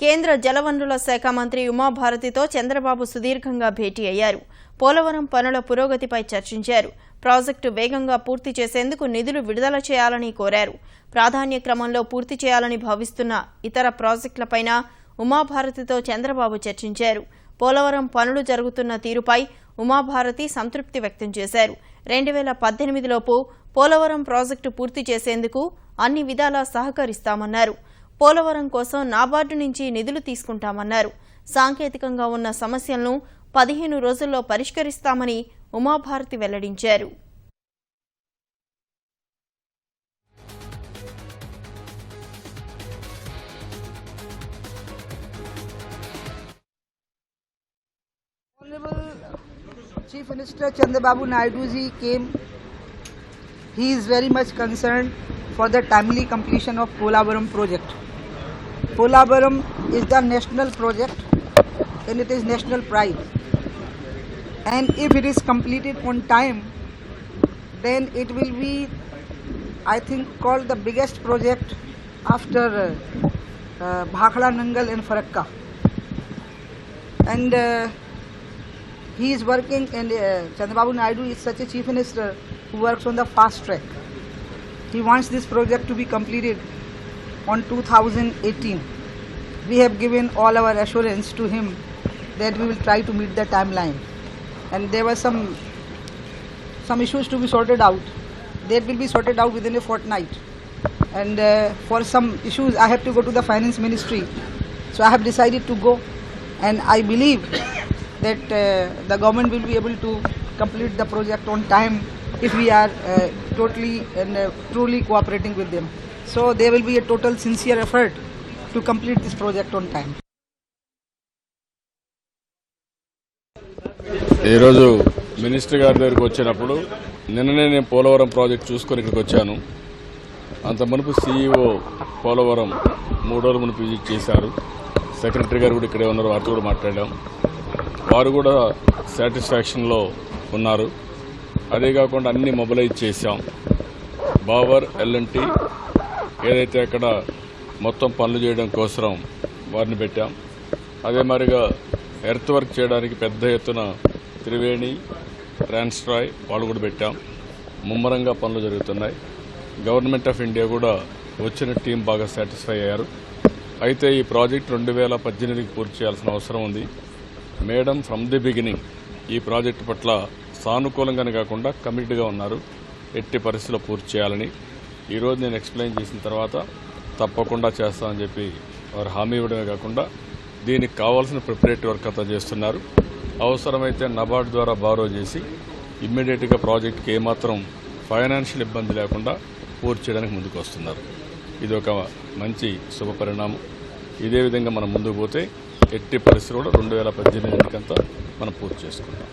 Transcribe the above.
కేంద్ర జలవనరుల శాఖ మంత్రి ఉమాభారతితో చంద్రబాబు సుదీర్ఘంగా భేటీ అయ్యారు. పోలవరం పనుల పురోగతిపై చర్చించారు. ప్రాజెక్టు వేగంగా పూర్తి చేసేందుకు నిధులు విడుదల చేయాలని కోరారు. ప్రాధాన్య క్రమంలో పూర్తి చేయాలని భావిస్తున్న ఇతర ప్రాజెక్టులపైన ఉమాభారతితో చంద్రబాబు చర్చించారు. పోలవరం పనులు జరుగుతున్న తీరుపై ఉమాభారతి సంతృప్తి వ్యక్తం చేశారు. రెండు వేల పద్దెనిమిదిలోపు పోలవరం ప్రాజెక్టు పూర్తి చేసేందుకు అన్ని విధాలా సహకరిస్తామన్నారు. పోలవరం కోసం నాబార్డు నుంచి నిధులు తీసుకుంటామన్నారు సాంకేతికంగా ఉన్న సమస్యలను పదిహేను రోజుల్లో పరిష్కరిస్తామని ఉమాభారతి వెల్లడించారు Chief Minister Chandrababu Naidu ji came. He is very much concerned for the timely completion of Polavaram project. Polavaram is the national project and it is national pride. And if it is completed on time, then it will be, I think, called the biggest project after uh, uh, Nangal and Farakka. And uh, he is working and uh, Chandrababu Naidu is such a chief minister who works on the fast track. He wants this project to be completed on 2018. We have given all our assurance to him that we will try to meet the timeline. And there were some some issues to be sorted out. That will be sorted out within a fortnight. And uh, for some issues, I have to go to the finance ministry. So I have decided to go, and I believe that uh, the government will be able to complete the project on time if we are uh, totally and uh, truly cooperating with them. So there will be a total sincere effort to complete this project on time. ఈరోజు minister గారి దగ్గరికి వచ్చినప్పుడు నిన్ననే నేను Polavaram project చూసుకొని ఇక్కడికి వచ్చాను. అంత మునుపు సీఈఓ పోలవరం మూడు రోజుల మునుపు విజిట్ చేశారు. సెక్రటరీ గారు కూడా ఇక్కడే ఉన్నారు వారితో కూడా మాట్లాడాం. వారు కూడా సాటిస్ఫాక్షన్లో ఉన్నారు. అదే కాకుండా అన్ని మొబిలైజ్ చేశాం. బావర్ ఎల్ఎన్టీ ఏదైతే అక్కడ మొత్తం పనులు చేయడం కోసం వారిని పెట్టాం. అదే మరిగా ఎర్త్ వర్క్ చేయడానికి పెద్ద ఎత్తున త్రివేణి ట్రాన్స్ట్రాయ్ వాళ్ళు కూడా పెట్టాం. ముమ్మరంగా పనులు జరుగుతున్నాయి. గవర్నమెంట్ ఆఫ్ ఇండియా కూడా వచ్చిన టీం బాగా సాటిస్ఫై అయ్యారు. అయితే ఈ ప్రాజెక్ట్ రెండు వేల పద్దెనిమిదికి పూర్తి చేయాల్సిన అవసరం ఉంది. మేడం ఫ్రమ్ ది బిగినింగ్ ఈ ప్రాజెక్టు పట్ల సానుకూలంగానే కాకుండా కమిట్గా ఉన్నారు. ఎట్టి పరిస్థితుల్లో పూర్తి చేయాలని ఈరోజు నేను ఎక్స్ప్లెయిన్ చేసిన తర్వాత తప్పకుండా చేస్తామని చెప్పి వారు హామీ ఇవ్వడమే కాకుండా దీనికి కావాల్సిన ప్రిపరేటరీ వర్క్ అంతా చేస్తున్నారు. అవసరమైతే నబార్డ్ ద్వారా బారో చేసి ఇమ్మీడియట్గా ప్రాజెక్ట్కి ఏమాత్రం ఫైనాన్షియల్ ఇబ్బంది లేకుండా పూర్తి చేయడానికి ముందుకు వస్తున్నారు. ఇది ఒక మంచి శుభ పరిణామం. ఇదే విధంగా మనం ముందుకు పోతే ఎట్టి పరిస్థితి కూడా రెండు వేల పద్దెనిమిది మనం పూర్తి చేసుకుంటాం.